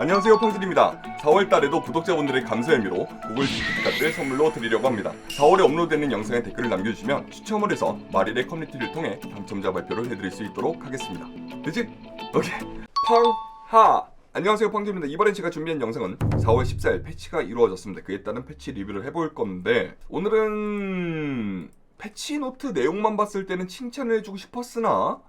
안녕하세요 펑들입니다. 4월달에도 구독자분들의 감사 의미로 구글 기프트카드를 선물로 드리려고 합니다. 4월에 업로드되는 영상에 댓글을 남겨주시면 추첨을 해서 마릴의 커뮤니티를 통해 당첨자 발표를 해드릴 수 있도록 하겠습니다. 그치? 오케이. 펑하! 안녕하세요 펑들입니다. 이번에 제가 준비한 영상은 4월 14일 패치가 이루어졌습니다. 그에 따른 패치 리뷰를 해볼 건데 오늘은 패치 노트 내용만 봤을 때는 칭찬을 해주고 싶었으나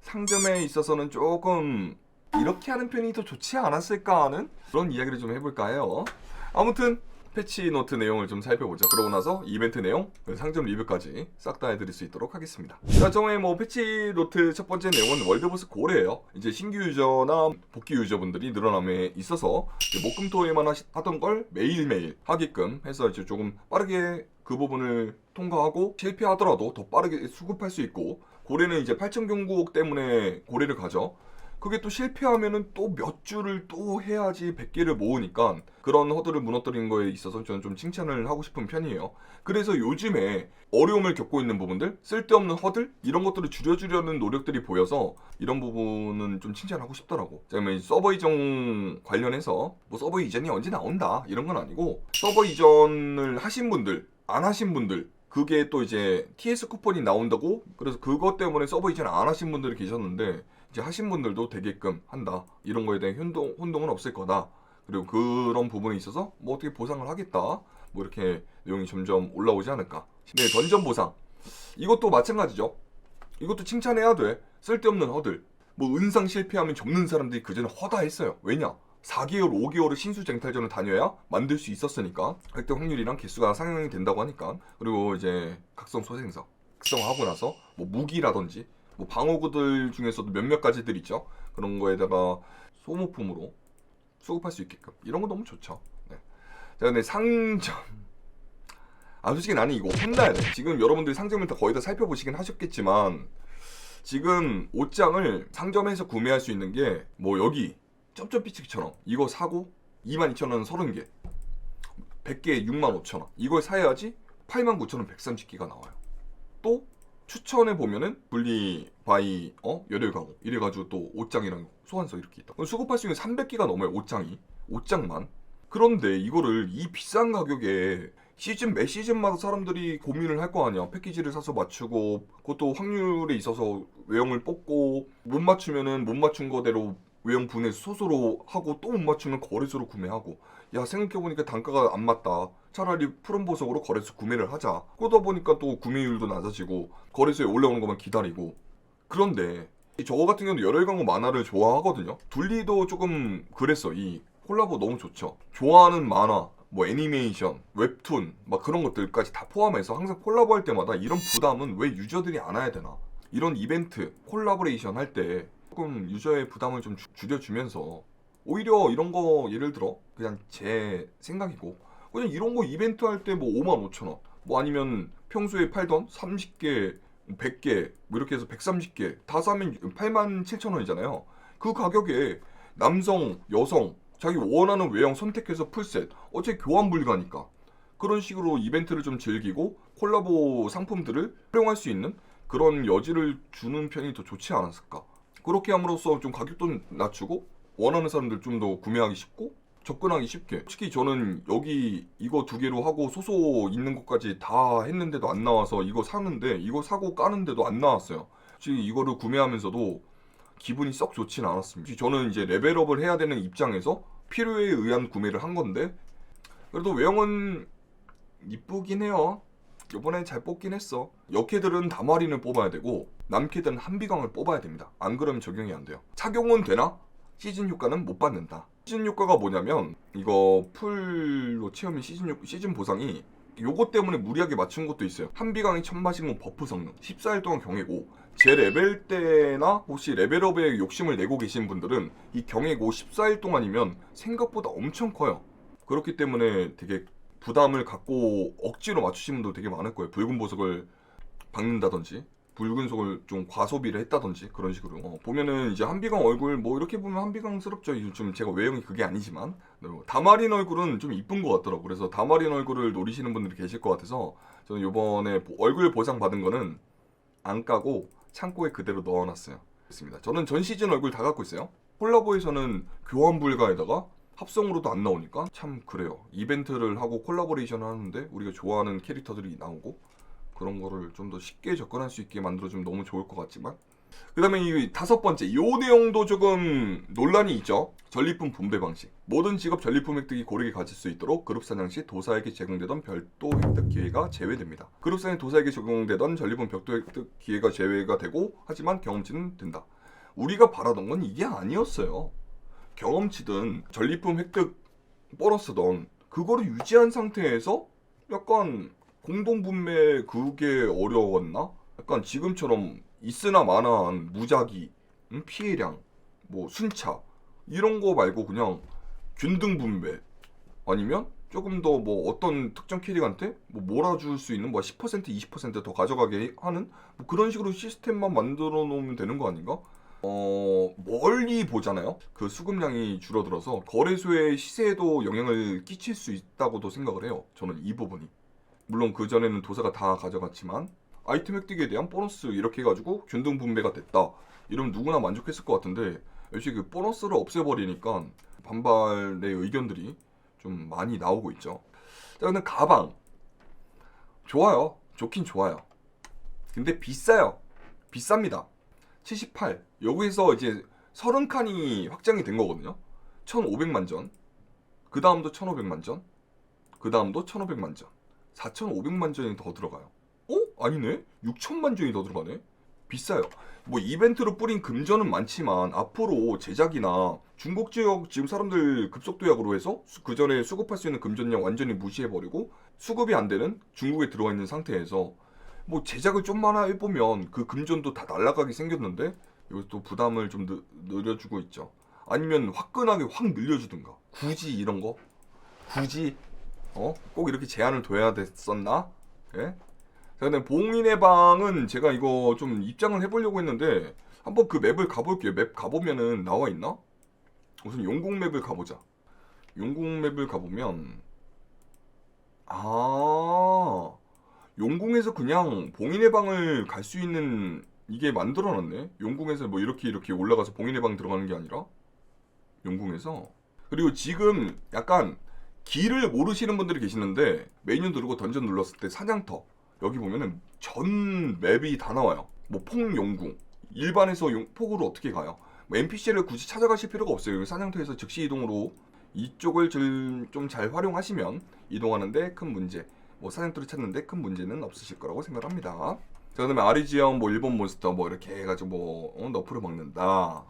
상점에 있어서는 조금 이렇게 하는 편이 더 좋지 않았을까 하는 그런 이야기를 좀 해볼까 해요. 아무튼 패치 노트 내용을 좀 살펴보죠. 그러고 나서 이벤트 내용, 그 상점 리뷰까지 싹 다 해드릴 수 있도록 하겠습니다. 자, 정의 뭐 패치 노트 첫 번째 내용은 월드보스 고래예요. 이제 신규 유저나 복귀 유저분들이 늘어남에 있어서 하시- 하던 걸 매일매일 하게끔 해서 이제 조금 빠르게 그 부분을 통과하고 실패하더라도 더 빠르게 수급할 수 있고 고래는 이제 8천 경국 때문에 고래를 가죠. 그게 또 실패하면은 또몇 주를 또 해야지 100개를 모으니까 그런 허들을 무너뜨린 거에 있어서 저는 좀 칭찬을 하고 싶은 편이에요. 그래서 요즘에 어려움을 겪고 있는 부분들, 쓸데없는 허들 이런 것들을 줄여주려는 노력들이 보여서 이런 부분은 좀 칭찬하고 싶더라고. 그다음에 서버 이전 관련해서 뭐 서버 이전이 언제 나온다 이런 건 아니고 서버 이전을 하신 분들, 안 하신 분들 그게 또 이제 TS 쿠폰이 나온다고 그래서 그것 때문에 서버 이전 안 하신 분들이 계셨는데 이제 하신 분들도 되게끔 한다. 이런 거에 대한 혼동, 혼동은 없을 거다. 그리고 그런 부분에 있어서 뭐 어떻게 보상을 하겠다. 뭐 이렇게 내용이 점점 올라오지 않을까. 네 던전 보상. 이것도 마찬가지죠. 이것도 칭찬해야 돼. 쓸데없는 허들. 뭐 은상 실패하면 접는 사람들이 그전에 허다했어요. 왜냐? 4개월, 5개월을 신수쟁탈전을 다녀야 만들 수 있었으니까. 획득 확률이랑 개수가 상향이 된다고 하니까. 그리고 이제 각성 소생서 각성하고 나서 뭐 무기라든지 뭐 방어구들 중에서도 몇몇 가지들 있죠? 그런 거에다가 소모품으로 수급할 수 있게끔. 이런 거 너무 좋죠. 네. 자 근데 상점. 아 솔직히 나는 이거 혼나야 돼. 지금 여러분들이 상점을 다 거의 다 살펴보시긴 하셨겠지만 지금 옷장을 상점에서 구매할 수 있는 게 뭐 여기 쩝쩝비치기처럼 이거 사고 22,000원 30개 100개에 65,000원. 이걸 사야지 89,000원 130개가 나와요. 또 추천해 보면은 분리 바이 어 열혈 가구 이래 가지고 또 옷장이랑 소환서 이렇게 있다. 수급할 수 있는 300개가 넘어요 옷장이 옷장만. 그런데 이거를 이 비싼 가격에 시즌 매 시즌마다 사람들이 고민을 할 거 아니야. 패키지를 사서 맞추고 그것도 확률에 있어서 외형을 뽑고 못 맞추면은 못 맞춘 거대로 외형 분해 소소로 하고 또 못 맞추면 거래소로 구매하고 야 생각해보니까 단가가 안 맞다. 차라리 푸른 보석으로 거래소 구매를 하자. 그러다 보니까 또 구매율도 낮아지고 거래소에 올라오는 것만 기다리고. 그런데 이 저거 같은 경우는 열혈 광고 만화를 좋아하거든요? 둘리도 조금 그랬어 이. 콜라보 너무 좋죠. 좋아하는 만화 뭐 애니메이션 웹툰 막 그런 것들까지 다 포함해서 항상 콜라보 할 때마다 이런 부담은 왜 유저들이 안 해야 되나? 이런 이벤트 콜라보레이션 할 때 조금 유저의 부담을 좀 주- 줄여주면서 오히려 이런 거 예를 들어 그냥 제 생각이고 그냥 이런 거 이벤트 할 때 뭐 5만 5천 원, 뭐 아니면 평소에 팔던 30개, 100개, 뭐 이렇게 해서 130개 다 사면 8만 7천 원이잖아요. 그 가격에 남성, 여성 자기 원하는 외형 선택해서 풀셋 어차피 교환 불가니까 그런 식으로 이벤트를 좀 즐기고 콜라보 상품들을 활용할 수 있는 그런 여지를 주는 편이 더 좋지 않았을까. 그렇게 함으로써 좀 가격도 낮추고 원하는 사람들 좀 더 구매하기 쉽고 접근하기 쉽게. 솔직히 저는 여기 이거 두 개로 하고 소소 있는 것까지 다 했는데도 안 나와서 이거 사는데 이거 사고 까는데도 안 나왔어요. 솔직히 이거를 구매하면서도 기분이 썩 좋진 않았습니다. 저는 이제 레벨업을 해야 되는 입장에서 필요에 의한 구매를 한 건데 그래도 외형은 이쁘긴 해요. 이번에 잘 뽑긴 했어. 여캐들은 다마린을 뽑아야 되고 남캐들은 한비광을 뽑아야 됩니다. 안 그러면 적용이 안 돼요. 착용은 되나? 시즌 효과는 못 받는다. 시즌 효과가 뭐냐면 이거 풀로 체험인 시즌 효, 시즌 보상이 요거 때문에 무리하게 맞춘 것도 있어요. 한비강이 천마식문 버프 성능 14일 동안 경액 5 제 레벨 때나 혹시 레벨업에 욕심을 내고 계신 분들은 이 경액 5 14일 동안이면 생각보다 엄청 커요. 그렇기 때문에 되게 부담을 갖고 억지로 맞추신 분도 되게 많을 거예요. 붉은 보석을 박는다든지 붉은 속을 좀 과소비를 했다든지 그런 식으로 어, 보면은 이제 한비강 얼굴 뭐 이렇게 보면 한비강스럽죠 요즘 제가 외형이 그게 아니지만 네, 뭐 다마린 얼굴은 좀 이쁜 것 같더라고 그래서 다마린 얼굴을 노리시는 분들이 계실 것 같아서 저는 요번에 보- 얼굴 보상 받은 거는 안 까고 창고에 그대로 넣어놨어요. 있습니다. 저는 전 시즌 얼굴 다 갖고 있어요. 콜라보에서는 교환 불가에다가 합성으로도 안 나오니까 참 그래요. 이벤트를 하고 콜라보레이션을 하는데 우리가 좋아하는 캐릭터들이 나오고 그런 거를 좀 더 쉽게 접근할 수 있게 만들어주면 너무 좋을 것 같지만 그 다음에 이 다섯 번째 요 내용도 조금 논란이 있죠. 전리품 분배 방식. 모든 직업 전리품 획득이 고르게 가질 수 있도록 그룹 사냥 시 도사에게 제공되던 별도 획득 기회가 제외됩니다. 그룹 사냥 도사에게 제공되던 전리품 별도 획득 기회가 제외가 되고 하지만 경험치는 된다. 우리가 바라던 건 이게 아니었어요. 경험치든 전리품 획득 보너스든 그거를 유지한 상태에서 약간 공동 분배 그게 어려웠나? 약간 지금처럼 있으나 마나한 무작위, 음, 피해량, 뭐 순차 이런 거 말고 그냥 균등 분배 아니면 조금 더 뭐 어떤 특정 캐릭한테 뭐 몰아줄 수 있는 뭐 10% 20%더 가져가게 하는 뭐 그런 식으로 시스템만 만들어 놓으면 되는 거 아닌가? 어 멀리 보잖아요. 그 수급량이 줄어들어서 거래소의 시세에도 영향을 끼칠 수 있다고도 생각을 해요. 저는 이 부분이. 물론 그 전에는 도사가 다 가져갔지만 아이템 획득에 대한 보너스 이렇게 해가지고 균등 분배가 됐다. 이러면 누구나 만족했을 것 같은데 역시 그 보너스를 없애버리니까 반발의 의견들이 좀 많이 나오고 있죠. 자, 근데 가방 좋아요. 좋긴 좋아요. 근데 비싸요. 비쌉니다. 78. 여기서 이제 30칸이 확장이 된 거거든요. 1,500만 전. 그 다음도 1,500만 전. 그 다음도 1,500만 전. 4,500만 전이 더 들어가요. 어? 아니네? 6천만 전이 더 들어가네? 비싸요. 뭐 이벤트로 뿌린 금전은 많지만 앞으로 제작이나 중국 지역 지금 사람들 급속 도약으로 해서 그 전에 수급할 수 있는 금전량 완전히 무시해버리고 수급이 안 되는 중국에 들어와 있는 상태에서 뭐 제작을 좀만 해보면 그 금전도 다 날아가게 생겼는데 이것도 부담을 좀 느, 늘려주고 있죠. 아니면 화끈하게 확 늘려주든가. 굳이 이런 거? 굳이 어? 꼭 이렇게 제한을 둬야 됐었나? 예? 자, 근데 봉인의 방은 제가 이거 좀 입장을 해보려고 했는데 한번 그 맵을 가볼게요. 맵 가보면은 나와 있나? 우선 용궁 맵을 가보자. 용궁 맵을 가보면 아 용궁에서 그냥 봉인의 방을 갈 수 있는 이게 만들어놨네. 용궁에서 뭐 이렇게 이렇게 올라가서 봉인의 방 들어가는 게 아니라 용궁에서 그리고 지금 약간 길을 모르시는 분들이 계시는데 메뉴 누르고 던전 눌렀을 때 사냥터 여기 보면은 전 맵이 다 나와요. 뭐 폭용궁 일반에서 용, 폭으로 어떻게 가요? 뭐 NPC를 굳이 찾아가실 필요가 없어요. 사냥터에서 즉시 이동으로 이쪽을 좀 잘 활용하시면 이동하는데 큰 문제, 뭐 사냥터를 찾는데 큰 문제는 없으실 거라고 생각합니다. 자, 그다음에 아리지형 뭐 일본 몬스터 뭐 이렇게 해가지고 뭐 어, 너프를 먹는다.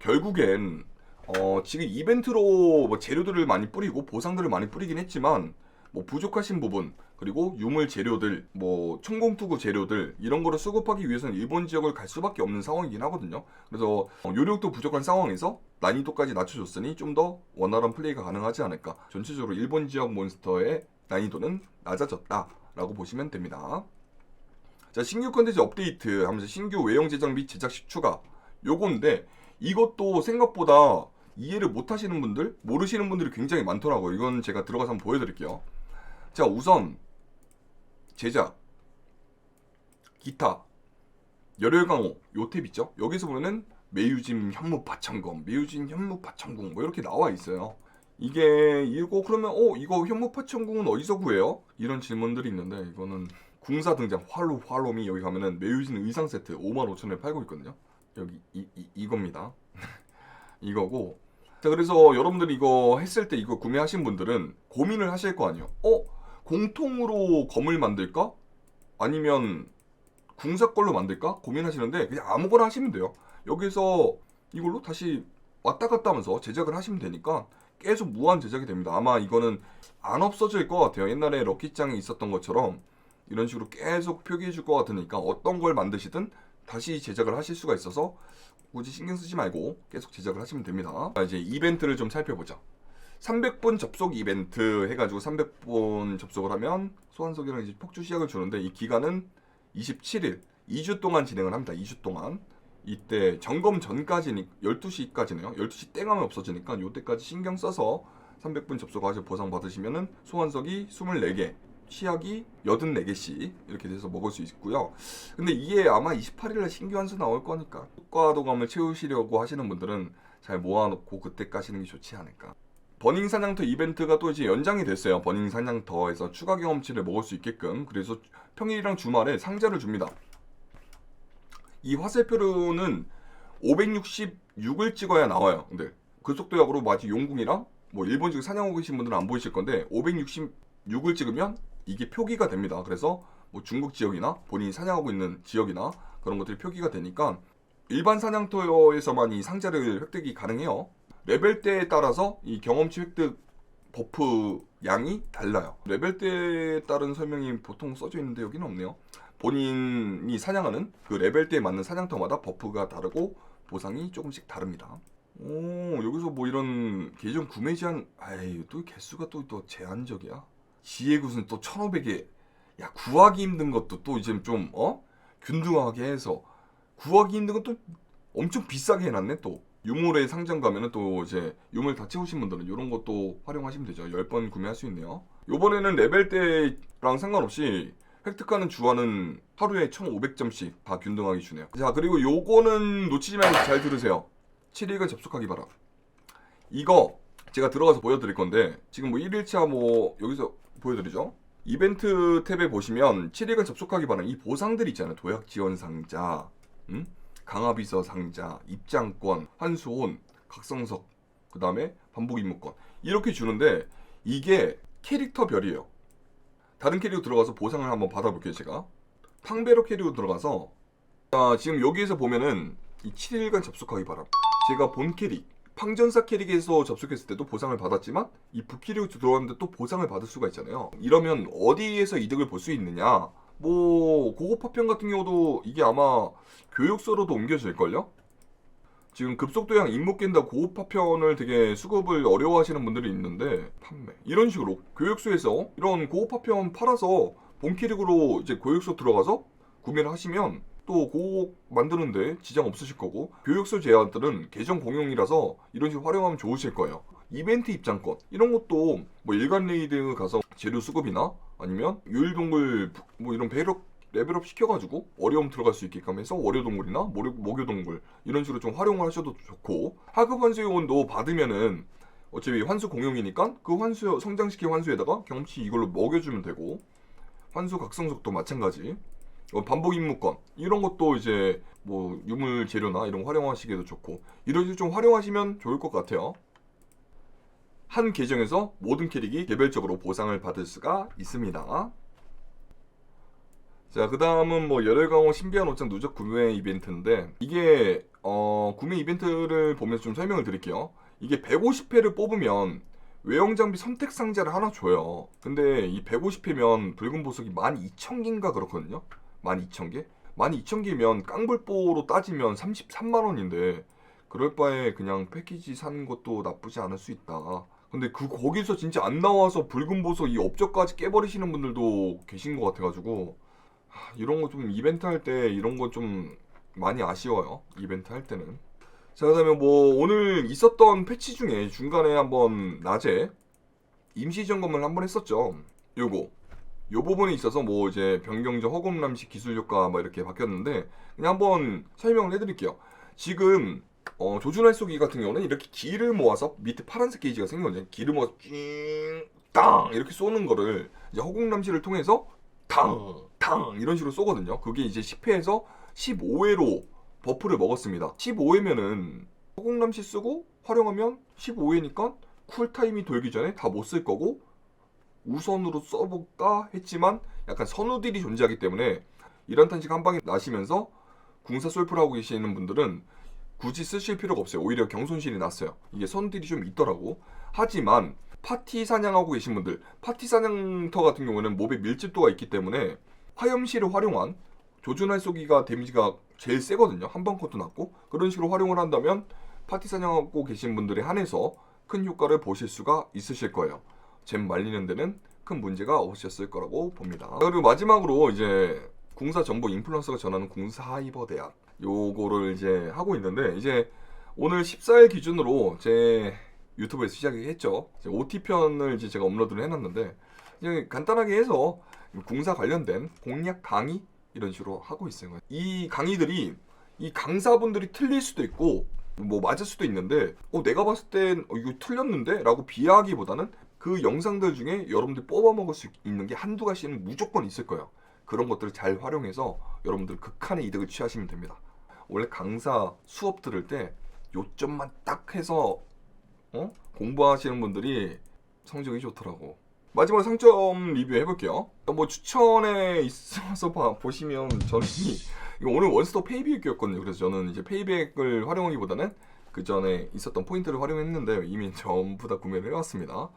결국엔 어, 지금 이벤트로 뭐 재료들을 많이 뿌리고 보상들을 많이 뿌리긴 했지만 뭐 부족하신 부분 그리고 유물 재료들 뭐 천공투구 재료들 이런 거를 수급하기 위해서는 일본 지역을 갈 수밖에 없는 상황이긴 하거든요. 그래서 어, 요령도 부족한 상황에서 난이도까지 낮춰줬으니 좀 더 원활한 플레이가 가능하지 않을까. 전체적으로 일본 지역 몬스터의 난이도는 낮아졌다 라고 보시면 됩니다. 자 신규 컨텐츠 업데이트 하면서 신규 외형 제작 및 제작식 추가 요건데 이것도 생각보다 이해를 못 하시는 분들, 모르시는 분들이 굉장히 많더라고요. 이건 제가 들어가서 한번 보여드릴게요. 자, 우선 제작, 기타, 열혈 강호 요탭 있죠? 여기서 보면은 매유진 현무 파천검, 매유진 현무 파천궁 뭐 이렇게 나와 있어요. 이게 이거 그러면 어 이거 현무 파천궁은 어디서 구해요? 이런 질문들이 있는데 이거는 궁사 등장 활로 활로미 여기 가면은 매유진 의상 세트 55,000원에 팔고 있거든요. 여기 이, 이 이겁니다. 이거고 자 그래서 여러분들이 이거 했을 때 이거 구매하신 분들은 고민을 하실 거 아니에요 어? 공통으로 검을 만들까? 아니면 궁사 걸로 만들까? 고민하시는데 그냥 아무거나 하시면 돼요 여기서 이걸로 다시 왔다 갔다 하면서 제작을 하시면 되니까 계속 무한 제작이 됩니다 아마 이거는 안 없어질 것 같아요 옛날에 럭키짱이 있었던 것처럼 이런 식으로 계속 표기해 줄 것 같으니까 어떤 걸 만드시든 다시 제작을 하실 수가 있어서 굳이 신경 쓰지 말고 계속 제작을 하시면 됩니다. 자, 이제 이벤트를 좀 살펴보자. 300분 접속 이벤트 해가지고 300분 접속을 하면 소환석이랑 이제 폭주 시약을 주는데 이 기간은 27일, 2주 동안 진행을 합니다. 2주 동안. 이때 점검 전까지니 12시까지네요. 12시 땡 하면 없어지니까 요때까지 신경 써서 300분 접속하셔 보상 받으시면은 소환석이 24개 치약이 84개씩 이렇게 돼서 먹을 수 있고요. 근데 이게 아마 28일날 신규 한수 나올 거니까 효과도감을 채우시려고 하시는 분들은 잘 모아놓고 그때 까시는 게 좋지 않을까. 버닝 사냥터 이벤트가 또 이제 연장이 됐어요. 버닝 사냥터에서 추가 경험치를 먹을 수 있게끔 그래서 평일이랑 주말에 상자를 줍니다. 이 화살표로는 566을 찍어야 나와요. 근데 그 속도약으로 마치 용궁이랑 뭐 일본 쪽 사냥하고 계신 분들은 안 보이실 건데 566을 찍으면 이게 표기가 됩니다. 그래서 뭐 중국 지역이나 본인이 사냥하고 있는 지역이나 그런 것들이 표기가 되니까 일반 사냥터에서만 이 상자를 획득이 가능해요. 레벨대에 따라서 이 경험치 획득 버프 양이 달라요. 레벨대에 따른 설명이 보통 써져 있는데 여기는 없네요. 본인이 사냥하는 그 레벨대에 맞는 사냥터마다 버프가 다르고 보상이 조금씩 다릅니다. 오 여기서 뭐 이런 계정 구매 제한 아이 또 개수가 또 또 제한적이야. 지혜굿은 또 1500에 야 구하기 힘든 것도 또 이제 좀 어? 균등하게 해서 구하기 힘든 것도 엄청 비싸게 해놨네 또. 유물의 상점 가면은 또 이제 유물 다 채우신 분들은 이런 것도 활용하시면 되죠. 10번 구매할 수 있네요. 요번에는 레벨대랑 상관없이 획득하는 주화는 하루에 1500점씩 다 균등하게 주네요. 자 그리고 요거는 놓치지 말고 잘 들으세요. 7일간 접속하기 바람 이거 제가 들어가서 보여드릴 건데 지금 뭐 1일차 뭐 여기서 보여드리죠. 이벤트 탭에 보시면 7일간 접속하기 바람 이 보상들 있잖아요. 도약 지원 상자 음? 강화비서 상자 입장권 환수혼 각성석 그 다음에 반복 임무권 이렇게 주는데 이게 캐릭터별이에요. 다른 캐릭터 들어가서 보상을 한번 받아볼게요 제가. 탕베로 캐릭터 들어가서. 자, 지금 여기에서 보면은 이 7일간 접속하기 바람. 제가 본 캐릭 팡전사 캐릭에서 접속했을 때도 보상을 받았지만 이 부캐릭 들어왔는데 또 보상을 받을 수가 있잖아요. 이러면 어디에서 이득을 볼 수 있느냐? 뭐 고급 파편 같은 경우도 이게 아마 교육서로도 옮겨질걸요? 지금 급속도양 임무 깬다 고급 파편을 되게 수급을 어려워하시는 분들이 있는데 판매. 이런 식으로 교육소에서 이런 고급 파편 팔아서 본 캐릭으로 이제 교육소 들어가서 구매를 하시면 또 고급 만드는데 지장 없으실 거고 교육소 제안들은 계정 공용이라서 이런 식으로 활용하면 좋으실 거예요. 이벤트 입장권 이런 것도 뭐 일간 레이드 가서 재료 수급이나 아니면 유일동물 뭐 이런 배력 레벨업 시켜가지고 어려움 들어갈 수 있게끔 해서 월요동물이나 모료- 목요동물 이런 식으로 좀 활용을 하셔도 좋고 하급 환수 요원도 받으면은 어차피 환수 공용이니까 그 환수 성장시킨 환수에다가 경험치 이걸로 먹여주면 되고 환수 각성속도 마찬가지. 어, 반복 임무권 이런 것도 이제 뭐 유물 재료나 이런 거 활용하시기도 좋고 이런 식으로 좀 활용하시면 좋을 것 같아요. 한 계정에서 모든 캐릭이 개별적으로 보상을 받을 수가 있습니다. 자, 그 다음은 뭐 열혈강호 신비한 옷장 누적 구매 이벤트인데 이게 어, 구매 이벤트를 보면서 좀 설명을 드릴게요. 이게 150회를 뽑으면 외형 장비 선택 상자를 하나 줘요. 근데 이 150회면 붉은 보석이 12,000개인가 그렇거든요. 12,000개? 12,000개면 깡불보로 따지면 33만 원인데 그럴 바에 그냥 패키지 사는 것도 나쁘지 않을 수 있다. 근데 그 거기서 진짜 안 나와서 붉은 보석 이 업적까지 깨버리시는 분들도 계신 것 같아가지고 하, 이런 거 좀 이벤트 할 때 이런 거 좀 많이 아쉬워요. 이벤트 할 때는. 자 그다음에 뭐 오늘 있었던 패치 중에 중간에 한번 낮에 임시 점검을 한번 했었죠. 요거 요 부분에 있어서 뭐 이제 변경적 허금남식 기술 효과 뭐 이렇게 바뀌었는데 그냥 한번 설명을 해드릴게요. 지금 어, 조준할 쏘기 같은 경우는 이렇게 기를 모아서 밑에 파란색 게이지가 생기거든요. 기를 모아서 찡땅 이렇게 쏘는 거를 이제 허공남시를 통해서 탕탕 이런 식으로 쏘거든요. 그게 이제 10회에서 15회로 버프를 먹었습니다. 15회면은 허공남시 쓰고 활용하면 15회니까 쿨타임이 돌기 전에 다 못 쓸 거고 우선으로 써볼까 했지만 약간 선우들이 존재하기 때문에 이런 탄식 한 방에 나시면서 궁사 솔프를 하고 계시는 분들은 굳이 쓰실 필요가 없어요. 오히려 경손실이 났어요. 이게 선들이 좀 있더라고. 하지만 파티 사냥하고 계신 분들, 파티 사냥터 같은 경우는 몹의 밀집도가 있기 때문에 화염실을 활용한 조준할 쏘기가 데미지가 제일 세거든요. 한 번 컷도 낮고 그런 식으로 활용을 한다면 파티 사냥하고 계신 분들에 한해서 큰 효과를 보실 수가 있으실 거예요. 잼 말리는 데는 큰 문제가 없으셨을 거라고 봅니다. 그리고 마지막으로 이제 궁사 정보 인플루언서가 전하는 궁사 하이버 대학 요거를 이제 하고 있는데 이제 오늘 14일 기준으로 제 유튜브에서 시작했죠. OT 편을 이제 제가 업로드를 해놨는데 그냥 간단하게 해서 공사 관련된 공략 강의 이런 식으로 하고 있어요. 이 강의들이 이 강사분들이 틀릴 수도 있고 뭐 맞을 수도 있는데 어 내가 봤을 땐 어, 이거 틀렸는데 라고 비하하기보다는 그 영상들 중에 여러분들 뽑아 먹을 수 있는 게 한두 가지는 무조건 있을 거예요. 그런 것들을 잘 활용해서 여러분들 극한의 이득을 취하시면 됩니다. 원래 강사 수업 들을 때 요점만 딱 해서 어? 공부하시는 분들이 성적이 좋더라고. 마지막으로 상점 리뷰 해볼게요. 뭐 추천에 있어서 봐, 보시면 저는 이 오늘 원스톱 페이백이었거든요. 그래서 저는 이제 페이백을 활용하기보다는 그 전에 있었던 포인트를 활용했는데 이미 전부 다 구매를 해왔습니다.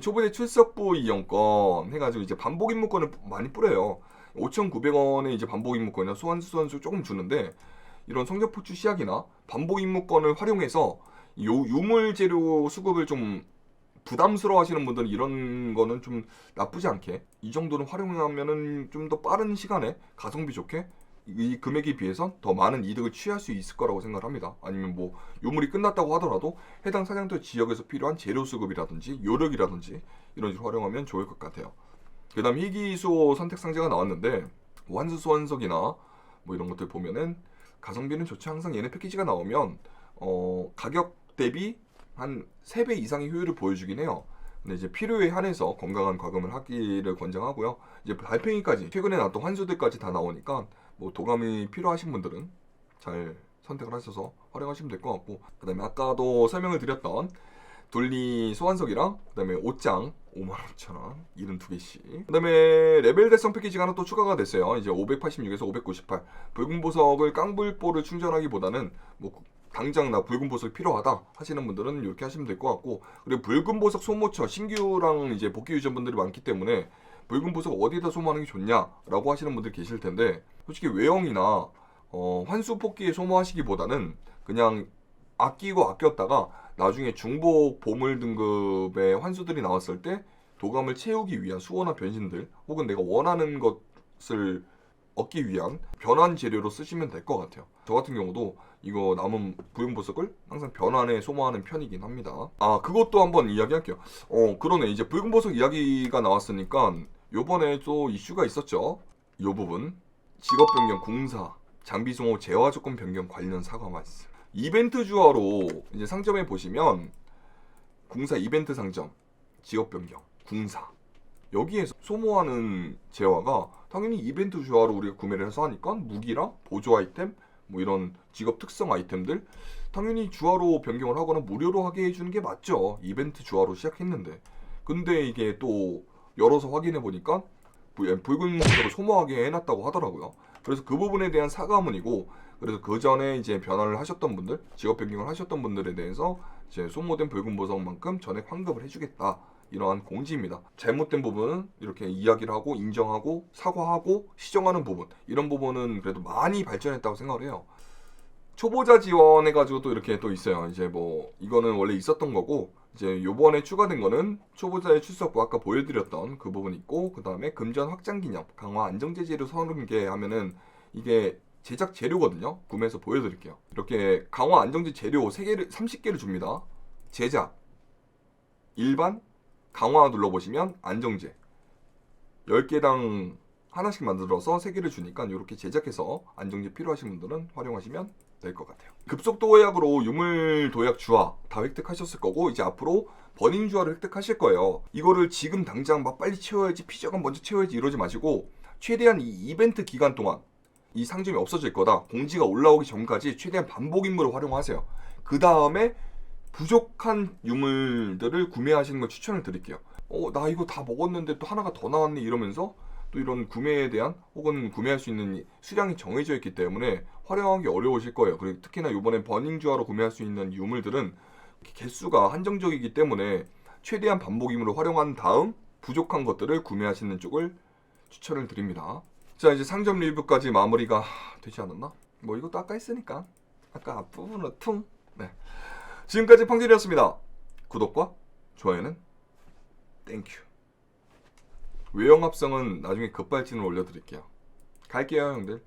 초보자 출석부 이용권 해가지고 이제 반복 임무권을 많이 뿌려요. 5,900원에 이제 반복 임무권이나 소환수 소환수 조금 주는데 이런 성적 포추 시약이나 반복 임무권을 활용해서 요 유물 재료 수급을 좀 부담스러워 하시는 분들은 이런 거는 좀 나쁘지 않게 이 정도는 활용하면은 좀 더 빠른 시간에 가성비 좋게 이 금액에 비해서 더 많은 이득을 취할 수 있을 거라고 생각을 합니다. 아니면 뭐 유물이 끝났다고 하더라도 해당 사냥터 지역에서 필요한 재료 수급이라든지 요력이라든지 이런 식으로 활용하면 좋을 것 같아요. 그다음 희귀수호 선택 상자가 나왔는데 완수 소환석이나 뭐 이런 것들 보면은 가성비는 좋죠. 항상 얘네 패키지가 나오면 어 가격 대비 한 3배 이상의 효율을 보여주긴 해요. 근데 이제 필요에 한해서 건강한 과금을 하기를 권장하고요. 이제 달팽이까지 최근에 나왔던 환수들까지 다 나오니까 뭐 도감이 필요하신 분들은 잘 선택을 하셔서 활용하시면 될 것 같고 그다음에 아까도 설명을 드렸던 둘리 소환석이랑 그다음에 옷장 55,000원 72개씩. 그다음에 레벨 달성 패키지가 하나 또 추가가 됐어요. 이제 586에서 598 붉은 보석을 깡불보를 충전하기보다는 뭐 당장 나 붉은 보석 필요하다 하시는 분들은 이렇게 하시면 될 것 같고 그리고 붉은 보석 소모처 신규랑 이제 복귀 유저분들이 많기 때문에 붉은 보석 어디다 소모하는 게 좋냐라고 하시는 분들 계실 텐데 솔직히 외형이나 어, 환수 뽑기에 소모하시기보다는 그냥 아끼고 아꼈다가 나중에 중복 보물 등급의 환수들이 나왔을 때 도감을 채우기 위한 수호나 변신들 혹은 내가 원하는 것을 얻기 위한 변환 재료로 쓰시면 될 것 같아요. 저 같은 경우도 이거 남은 부용 보석을 항상 변환에 소모하는 편이긴 합니다. 아 그것도 한번 이야기할게요. 어 그러네 이제 붉은 보석 이야기가 나왔으니까 요번에 또 이슈가 있었죠. 요 부분 직업 변경 공사 장비 소모 재화 조건 변경 관련 사과 말씀. 이벤트 주화로 이제 상점에 보시면 공사 이벤트 상점 직업 변경 궁사 여기에서 소모하는 재화가 당연히 이벤트 주화로 우리가 구매를 해서 하니까 무기랑 보조 아이템 뭐 이런 직업 특성 아이템들 당연히 주화로 변경을 하거나 무료로 하게 해주는 게 맞죠 이벤트 주화로 시작했는데 근데 이게 또 열어서 확인해 보니까 붉은 보석을 소모하게 해놨다고 하더라고요 그래서 그 부분에 대한 사과문이고 그래서 그 전에 이제 변화를 하셨던 분들 직업 변경을 하셨던 분들에 대해서 이제 소모된 붉은 보석만큼 전액 환급을 해주겠다 이러한 공지입니다. 잘못된 부분은 이렇게 이야기를 하고 인정하고 사과하고 시정하는 부분 이런 부분은 그래도 많이 발전했다고 생각을 해요. 초보자 지원해가지고 또 이렇게 또 있어요. 이제 뭐 이거는 원래 있었던 거고 이제 요번에 추가된 거는 초보자의 출석부 아까 보여드렸던 그 부분 있고 그 다음에 금전 확장 기념 강화 안정제 재료 서른 개 하면은 이게 제작 재료거든요. 구매해서 보여드릴게요. 이렇게 강화 안정제 재료 3개를 30개를 줍니다. 제작 일반 강화 눌러보시면 안정제 10개당 하나씩 만들어서 3개를 주니까 이렇게 제작해서 안정제 필요하신 분들은 활용하시면 될 것 같아요. 급속 도약으로 유물 도약 주화 다 획득하셨을 거고 이제 앞으로 버닝 주화를 획득하실 거예요. 이거를 지금 당장 막 빨리 채워야지 피저가 먼저 채워야지 이러지 마시고 최대한 이 이벤트 기간 동안 이 상점이 없어질 거다 공지가 올라오기 전까지 최대한 반복 임무를 활용하세요. 그 다음에 부족한 유물들을 구매하시는 걸 추천을 드릴게요. 어, 나 이거 다 먹었는데 또 하나가 더 나왔네 이러면서 또 이런 구매에 대한 혹은 구매할 수 있는 수량이 정해져 있기 때문에 활용하기 어려우실 거예요. 그리고 특히나 이번에 버닝주화로 구매할 수 있는 유물들은 개수가 한정적이기 때문에 최대한 반복 임무를 활용한 다음 부족한 것들을 구매하시는 쪽을 추천을 드립니다. 자 이제 상점 리뷰까지 마무리가 되지 않았나? 뭐 이것도 아까 했으니까 아까 앞부분은 퉁. 네. 지금까지 팡질이었습니다. 구독과 좋아요는 땡큐. 외형 합성은 나중에 급발진을 올려드릴게요. 갈게요 형들.